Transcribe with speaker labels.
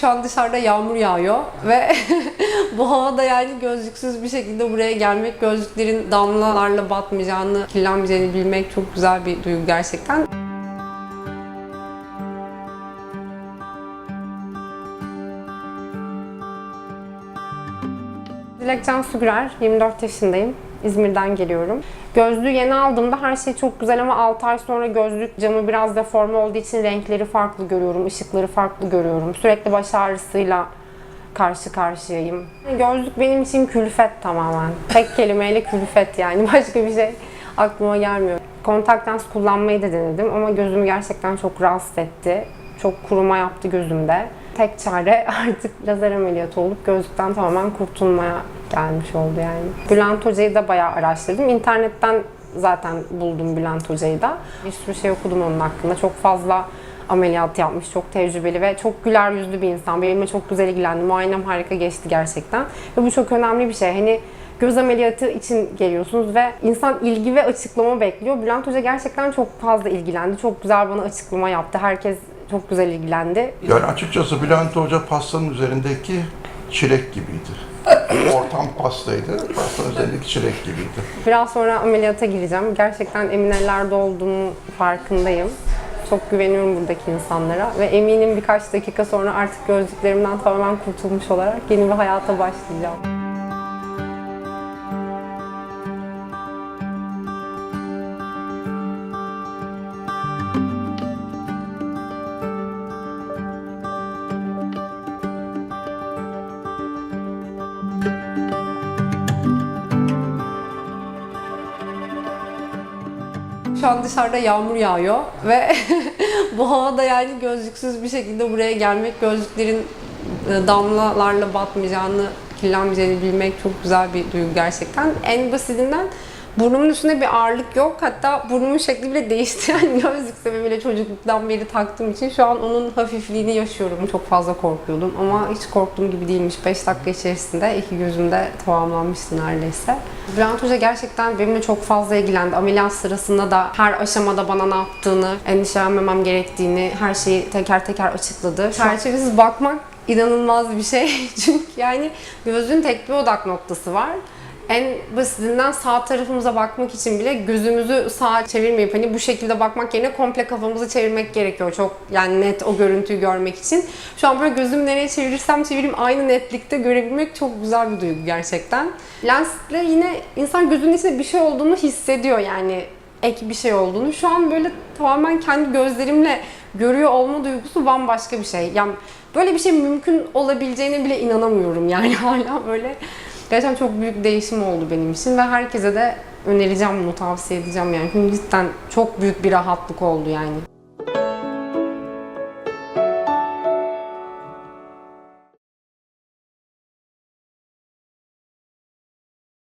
Speaker 1: Şu an dışarıda yağmur yağıyor ve bu havada yani gözlüksüz bir şekilde buraya gelmek, gözlüklerin damlalarla batmayacağını, kirlenmeyeceğini bilmek çok güzel bir duygu gerçekten. Dilek Can Sügürer, 24 yaşındayım. İzmir'den geliyorum. Gözlüğü yeni aldığımda her şey çok güzel ama 6 ay sonra gözlük camı biraz deforme olduğu için renkleri farklı görüyorum, ışıkları farklı görüyorum. Sürekli baş ağrısıyla karşı karşıyayım. Gözlük benim için külfet tamamen. Tek kelimeyle külfet yani. Başka bir şey aklıma gelmiyor. Kontak lens kullanmayı da denedim ama gözümü gerçekten çok rahatsız etti. Çok kuruma yaptı gözümde. Tek çare artık lazer ameliyatı olup gözlükten tamamen kurtulmaya gelmiş oldu yani. Bülent Hoca'yı da bayağı araştırdım. İnternetten zaten buldum Bülent Hoca'yı da. Bir sürü şey okudum onun hakkında. Çok fazla ameliyat yapmış, çok tecrübeli ve çok güler yüzlü bir insan. Benimle çok güzel ilgilendi. Muayenem harika geçti gerçekten. Ve bu çok önemli bir şey. Hani göz ameliyatı için geliyorsunuz ve insan ilgi ve açıklama bekliyor. Bülent Hoca gerçekten çok fazla ilgilendi. Çok güzel bana açıklama yaptı. Herkes çok güzel ilgilendi.
Speaker 2: Yani açıkçası Bülent Hoca pastanın üzerindeki çilek gibiydi. Ortam pastaydı, pastanın üzerindeki çilek gibiydi.
Speaker 1: Biraz sonra ameliyata gireceğim. Gerçekten emin ellerde olduğumu farkındayım. Çok güveniyorum buradaki insanlara ve eminim birkaç dakika sonra artık gözlüklerimden tamamen kurtulmuş olarak yeni bir hayata başlayacağım. Şu an dışarıda yağmur yağıyor ve bu havada yani gözlüksüz bir şekilde buraya gelmek, gözlüklerin e, damlalarla batmayacağını, kirlenmeyeceğini bilmek çok güzel bir duygu gerçekten. En basitinden burnumun üstünde bir ağırlık yok. Hatta burnumun şekli bile değişti. Yani gözlük sebebiyle çocukluktan beri taktığım için şu an onun hafifliğini yaşıyorum. Çok fazla korkuyordum ama hiç korktuğum gibi değilmiş. 5 dakika içerisinde iki gözümde tamamlanmıştı neredeyse. Bülent Hoca gerçekten benimle çok fazla ilgilendi. Ameliyat sırasında da her aşamada bana ne yaptığını, endişelenmemem gerektiğini her şeyi teker teker açıkladı. Çerçevesiz bakmak inanılmaz bir şey. Çünkü yani gözün tek bir odak noktası var. En basitinden sağ tarafımıza bakmak için bile gözümüzü sağa çevirmeyip hani bu şekilde bakmak yerine komple kafamızı çevirmek gerekiyor. Çok yani net o görüntüyü görmek için. Şu an böyle gözümü nereye çevirirsem çevireyim aynı netlikte görebilmek çok güzel bir duygu gerçekten. Lensle yine insan gözünün içinde bir şey olduğunu hissediyor yani ek bir şey olduğunu. Şu an böyle tamamen kendi gözlerimle görüyor olma duygusu bambaşka bir şey. Yani böyle bir şey mümkün olabileceğine bile inanamıyorum yani hala böyle. Gerçekten çok büyük değişim oldu benim için ve herkese de önereceğim bunu tavsiye edeceğim yani. Çünkü cidden çok büyük bir rahatlık oldu yani.